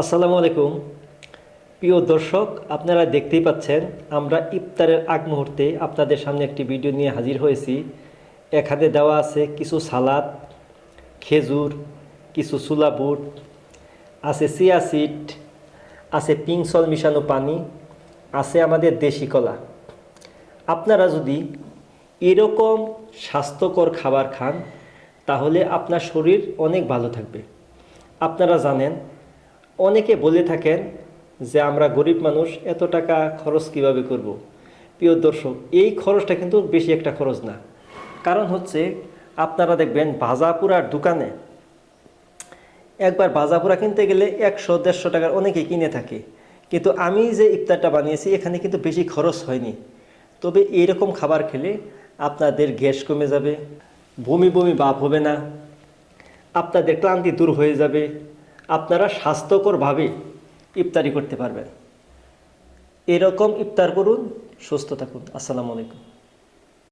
আসসালামু আলাইকুম। প্রিয় দর্শক, আপনারা দেখতেই পাচ্ছেন, আমরা ইফতারের আগ মুহূর্তে আপনাদের সামনে একটি ভিডিও নিয়ে হাজির হয়েছি। এখানে দেওয়া আছে কিছু সালাদ, খেজুর, কিছু সুলা বুট, আছে চিয়া সিড, আছে পিঙ্ক সল মিশানো পানি, আছে আমাদের দেশি কলা। আপনারা যদি এরকম স্বাস্থ্যকর খাবার খান, তাহলে আপনার শরীর অনেক ভালো থাকবে। আপনারা জানেন অনেকে বলে থাকেন যে আমরা গরিব মানুষ, এত টাকা খরচ কীভাবে করব। প্রিয় দর্শক, এই খরচটা কিন্তু বেশি একটা খরচ না। কারণ হচ্ছে, আপনারা দেখবেন ভাজাপুরার দোকানে একবার ভাজাপুরা কিনতে গেলে একশো, দেড়শো টাকার অনেকে কিনে থাকে। কিন্তু আমি যে ইফতারটা বানিয়েছি, এখানে কিন্তু বেশি খরচ হয়নি। তবে এইরকম খাবার খেলে আপনাদের গ্যাস কমে যাবে, বমি বমি ভাব হবে না, আপনাদের ক্লান্তি দূর হয়ে যাবে। আপনারা স্বাস্থ্যকরভাবে ইফতারি করতে পারবেন। এরকম ইফতার করুন সুস্থ থাকুন। আসসালামু আলাইকুম।